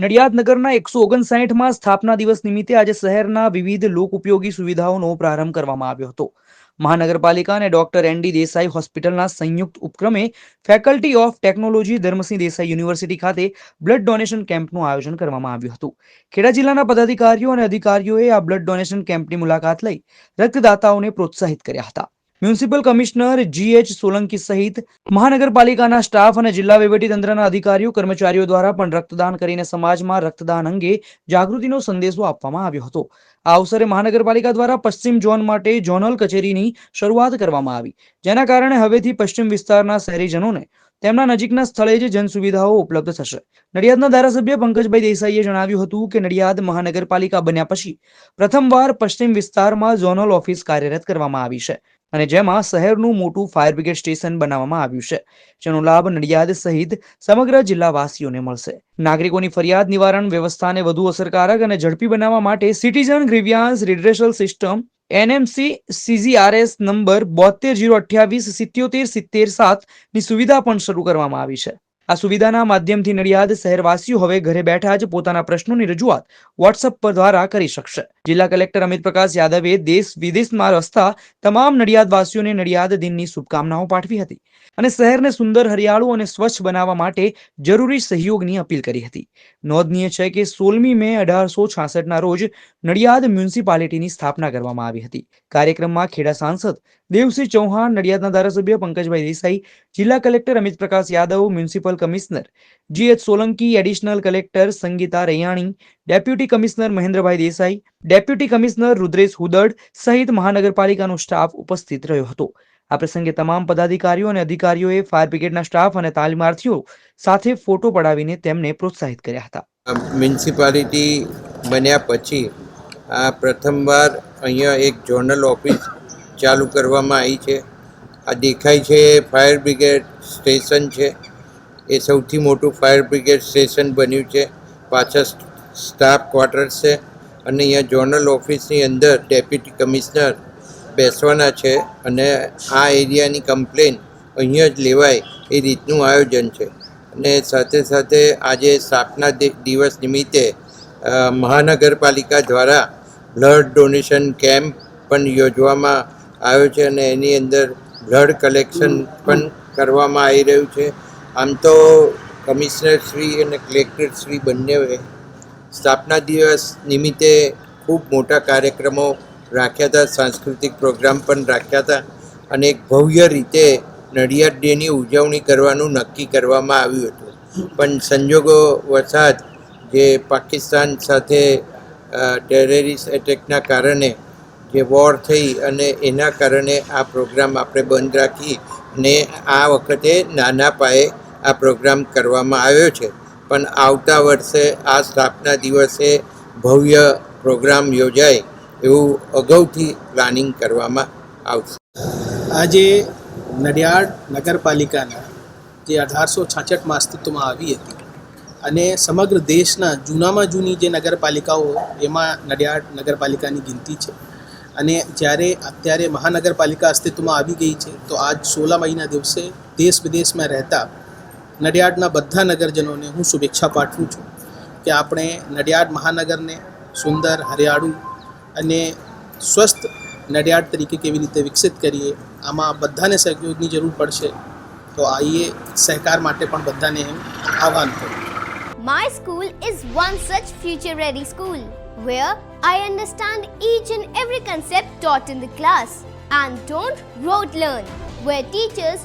નડિયાદ નગરના એકસો ઓગણસાઠમાં સ્થાપના દિવસ નિમિત્તે આજે શહેરના વિવિધ લોક ઉપયોગી સુવિધાઓનો પ્રારંભ કરવામાં આવ્યો હતો. મહાનગરપાલિકા અને ડોક્ટર એન ડી દેસાઈ હોસ્પિટલના સંયુક્ત ઉપક્રમે faculty of technology Dharmsinh Desai university ખાતે બ્લડ ડોનેશન કેમ્પનું આયોજન કરવામાં આવ્યું હતું. ખેડા જિલ્લાના પદાધિકારીઓ અને અધિકારીઓએ આ બ્લડ ડોનેશન કેમ્પની મુલાકાત લઈ રક્તદાતાઓને પ્રોત્સાહિત કર્યા હતા. Municipal commissioner G H Solanki સહિત મહાનગરપાલિકાના સ્ટાફ અને જિલ્લા વહીવટીતંત્રના અધિકારીઓ, કર્મચારીઓ દ્વારા પણ રક્તદાન કરીને સમાજમાં રક્તદાન અંગે જાગૃતિનો સંદેશો આપવામાં આવ્યો હતો. આ અવસરે મહાનગરપાલિકા દ્વારા પશ્ચિમ ઝોન માટે ઝોનલ કચેરીની શરૂઆત કરવામાં આવી. જેના કારણે હવેથી પશ્ચિમ વિસ્તારના શહેરીજનોને તેમના નજીકના સ્થળે જ જન સુવિધાઓ ઉપલબ્ધ થશે. નડિયાદના ધારાસભ્ય પંકજભાઈ દેસાઈએ જણાવ્યું હતું કે નડિયાદ મહાનગરપાલિકા બન્યા પછી પ્રથમવાર પશ્ચિમ વિસ્તારમાં ઝોનલ ઓફિસ કાર્યરત કરવામાં આવી છે અને જેમાં શહેરનું મોટું ફાયર બ્રિગેડ સ્ટેશન બનાવવામાં આવ્યું છે, જેનો લાભ નડિયાદ સહિત સમગ્ર જિલ્લાવાસીઓને મળશે. નાગરિકોની ફરિયાદ નિવારણ વ્યવસ્થાને વધુ અસરકારક અને ઝડપી બનાવવા માટે citizen grievance redressal system, NMC CGRS number બોતેર જીરો અઠ્યાવીસ, સિત્યોતેર, સિત્તેર સાતની સુવિધા પણ શરૂ કરવામાં આવી છે. આ સુવિધાના માધ્યમથી નડિયાદ શહેરવાસીઓ હવે ઘરે બેઠા જ પોતાના પ્રશ્નોની રજૂઆત વોટ્સઅપ પર દ્વારા કરી શકશે. જિલ્લા કલેક્ટર અમિત પ્રકાશ યાદવે દેશ વિદેશમાં વસતા તમામ નડિયાદવાસીઓને નડિયાદ દિનની શુભકામનાઓ પાઠવી હતી અને શહેરને સુંદર હરિયાળું અને સ્વચ્છ બનાવવા માટે જરૂરી સહયોગની અપીલ કરી હતી. નોંધનીય છે કે સોળમી મે અઢારસો છાસઠના રોજ નડિયાદ મ્યુનિસિપાલિટીની સ્થાપના કરવામાં આવી હતી. કાર્યક્રમમાં ખેડા સાંસદ દેવસિંહ ચૌહાણ, નડિયાદના ધારાસભ્ય પંકજભાઈ દેસાઈ, જિલ્લા collector Amit Prakash Yadav, municipal commissioner GH Solanki, additional collector Sangita Raiyani, deputy commissioner Mahendrabhai Desai deputy commissioner Rudresh Hudad સહિત મહાનગરપાલિકાનો સ્ટાફ ઉપસ્થિત રહ્યો હતો. આ પ્રસંગે તમામ પદાધિકારીઓ અને અધિકારીઓએ ફાયર બ્રિગેડના સ્ટાફ અને તાલીમાર્થીઓ સાથે ફોટો પડાવીને તેમને પ્રોત્સાહિત કર્યા હતા. મ્યુનિસિપાલિટી બન્યા પછી આ પ્રથમવાર અહીંયા એક ઝોનલ ઓફિસ ચાલુ કરવામાં આવી છે. આ દેખાય છે ફાયર બ્રિગેડ સ્ટેશન છે. એ સૌથી મોટું ફાયર બ્રિગેડ સ્ટેશન બન્યું છે. પાછળ સ્ટાફ ક્વાર્ટર્સ છે. અને અહીંયા ઝોનલ ઓફિસની અંદર ડેપ્યુટી કમિશનર બેસવાના છે અને આ એરિયાની કમ્પ્લેન અહીંયા જ લેવાય એ રીતનું આયોજન છે. અને સાથે સાથે આજે સ્થાપના દિવસ નિમિત્તે મહાનગરપાલિકા દ્વારા બ્લડ ડોનેશન કેમ્પ પણ યોજવામાં આવ્યો છે અને એની અંદર બ્લડ કલેક્શન પણ કરવામાં આવી રહ્યું છે. આમ તો કમિશનર શ્રી અને કલેક્ટર શ્રી બંનેએ સ્થાપના દિવસ નિમિત્તે ખૂબ મોટા કાર્યક્રમો રાખ્યા હતા, સાંસ્કૃતિક પ્રોગ્રામ પણ રાખ્યા હતા અને એક ભવ્ય રીતે નડિયાદ ડેની ઉજવણી કરવાનું નક્કી કરવામાં આવ્યું હતું. પણ સંજોગો વસાત જે પાકિસ્તાન સાથે ટેરરિસ્ટ એટેકના કારણે જે વોર થઈ અને એના કારણે આ પ્રોગ્રામ આપણે બંધ રાખી ને આ વખતે નાના પાયે આ પ્રોગ્રામ કરવામાં આવ્યો છે. પણ આવતા વર્ષે આ સ્થાપના દિવસે ભવ્ય પ્રોગ્રામ યોજાય એવું અગાઉથી પ્લાનિંગ કરવામાં આવશે. આજે નડિયાડ નગરપાલિકાના જે અઢારસો છાછઠમાં અસ્તિત્વમાં આવી હતી અને સમગ્ર દેશના જૂનામાં જૂની જે નગરપાલિકાઓ એમાં નડિયાડ નગરપાલિકાની ગિનતી છે. અને જ્યારે અત્યારે મહાનગરપાલિકા અસ્તિત્વમાં આવી ગઈ છે, તો આજ સોળા મહિના દિવસે દેશ વિદેશમાં રહેતા નડિયાદના બધા નગરજનોને હું શુભેચ્છા પાઠવું છું કે આપણે નડિયાદ મહાનગરને સુંદર હરિયાળું અને સ્વસ્થ નડિયાદ તરીકે કેવી રીતે વિકસિત કરીએ આમાં બધાને સહયોગની જરૂર પડશે તો આઈએ સહકાર માટે પણ બધાને એમ આહવાન કરું My school is one such future ready school where I understand each and every concept taught in the class and don't rote learn, where teachers